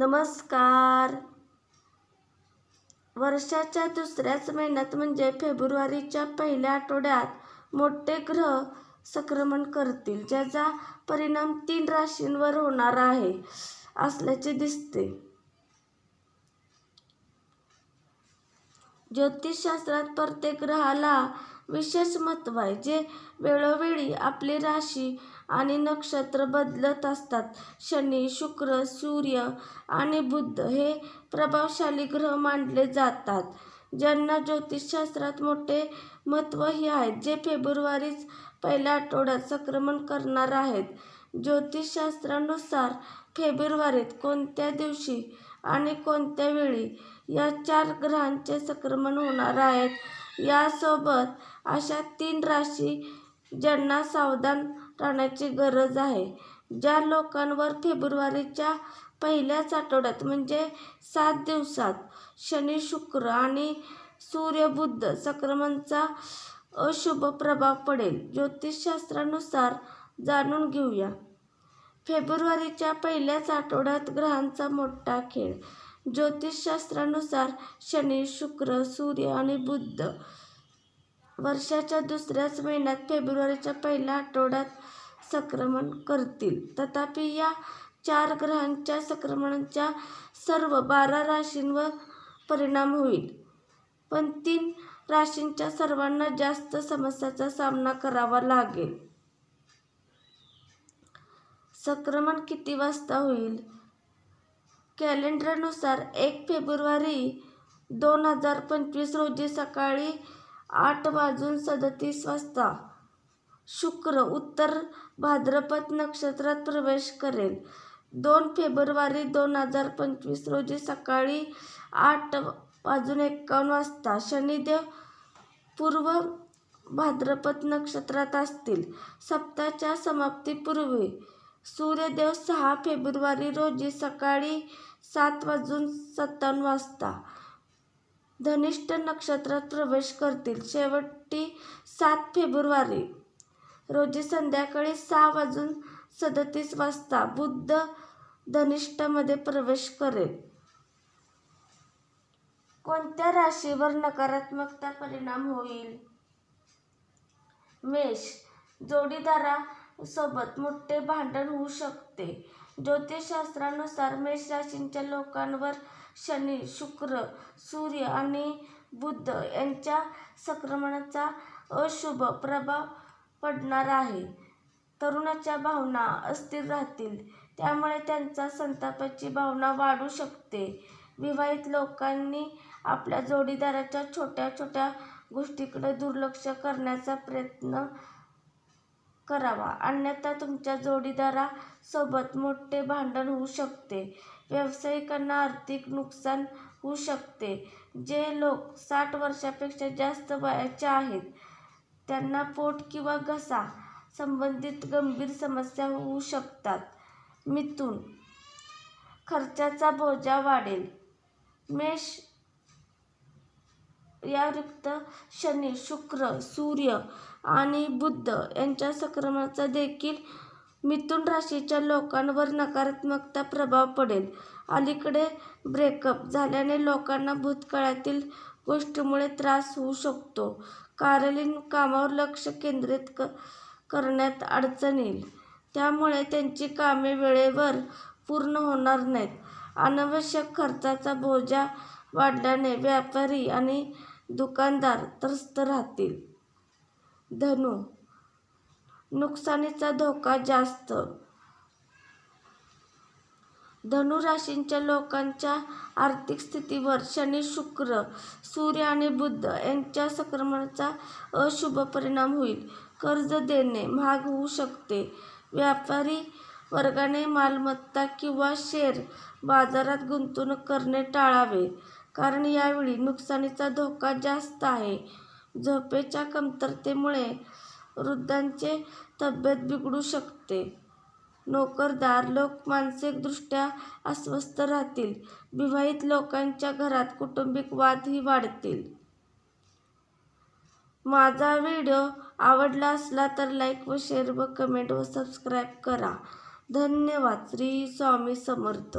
नमस्कार. वर्षाच्या दुसऱ्याच महिन्यात म्हणजे फेब्रुवारीच्या पहिल्या आठवड्यात मोठे ग्रह संक्रमण करतील ज्याचा परिणाम तीन राशींवर होणार आहे असल्याचे दिसते. ज्योतिषशास्त्रात प्रत्येक ग्रहाला विशेष महत्त्व आहे जे वेळोवेळी आपली राशी आणि नक्षत्र बदलत असतात. शनी शुक्र सूर्य आणि बुद्ध हे प्रभावशाली ग्रह मानले जातात ज्यांना ज्योतिषशास्त्रात मोठे महत्त्वही आहेत जे फेब्रुवारीच पहिल्या आठवड्यात संक्रमण करणार आहेत. ज्योतिषशास्त्रानुसार फेब्रुवारीत कोणत्या दिवशी आणि कोणत्या वेळी या चार ग्रहांचे संक्रमण होणार आहेत? यासोबत अशा तीन राशी ज्यांना सावधान राहण्याची गरज आहे. ज्या लोकांवर फेब्रुवारीच्या पहिल्याच आठवड्यात म्हणजे सात दिवसात शनी शुक्र आणि सूर्य संक्रमणचा अशुभ प्रभाव पडेल ज्योतिषशास्त्रानुसार जाणून घेऊया. फेब्रुवारीच्या पहिल्याच आठवड्यात ग्रहांचा मोठा खेळ ज्योतिषशास्त्रानुसार शनी शुक्र सूर्य आणि बुद्ध वर्षाच्या दुसऱ्याच महिन्यात फेब्रुवारीच्या पहिल्या आठवड्यात संक्रमण करतील. तथापि या चार ग्रहांच्या संक्रमणांच्या सर्व बारा राशींवर परिणाम होईल. पण तीन राशींच्या सर्वांना जास्त समस्याचा सामना करावा लागेल. संक्रमण किती वाजता होईल? कॅलेंडरनुसार एक फेब्रुवारी दोन हजार पंचवीस रोजी सकाळी आठ वाजून सदतीस वाजता शुक्र उत्तर भाद्रपद नक्षत्रात प्रवेश करेल. दोन फेब्रुवारी दोन हजार पंचवीस रोजी सकाळी आठ वाजून एकावन्न वाजता शनिदेव पूर्व भाद्रपद नक्षत्रात असतील. सप्ताहाच्या समाप्तीपूर्वी सूर्यदेव सहा फेब्रुवारी रोजी सकाळी सात वाजून सत्तावन्न वाजता धनिष्ठ नक्षत्रात प्रवेश करतील. शेवटी सात फेब्रुवारी रोजी संध्याकाळी सहा वाजून सदतीस वाजता बुद्ध धनिष्ठमध्ये प्रवेश करेल. कोणत्या राशीवर नकारात्मकता परिणाम होईल? मेष सोबत मोठे भांडण होऊ शकते. ज्योतिषशास्त्रानुसार मेष राशींच्या लोकांवर शनी शुक्र सूर्य आणि बुध यांच्या संक्रमणाचा अशुभ प्रभाव पडणार आहे. तरुणाच्या भावना अस्थिर राहतील. त्यामुळे त्यांचा संतापाची भावना वाढू शकते. विवाहित लोकांनी आपल्या जोडीदाराच्या छोट्या छोट्या गोष्टीकडे दुर्लक्ष करण्याचा प्रयत्न करावा. अन्यथा तुमच्या जोडीदारासोबत मोठे भांडण होऊ शकते. व्यावसायिकांना आर्थिक नुकसान होऊ शकते. जे लोक साठ वर्षापेक्षा जास्त वयाचे आहेत त्यांना पोट किंवा घसा संबंधित गंभीर समस्या होऊ शकतात. मिथून खर्चाचा बोजा वाढेल. मेष यायुक्त शनी शुक्र सूर्य आणि बुद्ध यांच्या संक्रमणाचा देखील मिथुन राशीच्या लोकांवर नकारात्मकता प्रभाव पडेल. अलीकडे ब्रेकअप झाल्याने लोकांना भूतकाळातील गोष्टीमुळे त्रास होऊ शकतो. कार्यालयीन कामावर लक्ष केंद्रित क करण्यात अडचण येईल. त्यामुळे त्यांची कामे वेळेवर पूर्ण होणार नाहीत. अनावश्यक खर्चाचा बोजा वाढल्याने व्यापारी आणि दुकानदार त्रस्त राहतील. धनु नुकसानीचा धोका जास्त. धनु राशींच्या लोकांच्या आर्थिक स्थितीवर शनी शुक्र सूर्य आणि बुद्ध यांच्या संक्रमणाचा अशुभ परिणाम होईल. कर्ज देणे महाग होऊ शकते. व्यापारी वर्गाने मालमत्ता किंवा शेअर बाजारात गुंतवणूक करणे टाळावे. कारण यावेळी नुकसानीचा धोका जास्त आहे. झोपेच्या कमतरतेमुळे वृद्धांचे तब्येत बिघडू शकते. नोकरदार लोक मानसिकदृष्ट्या अस्वस्थ राहतील. विवाहित लोकांच्या घरात कुटुंबिक वादही वाढतील. माझा व्हिडिओ आवडला असला तर लाईक व शेअर व कमेंट व सबस्क्राईब करा. धन्यवाद. श्री स्वामी समर्थ.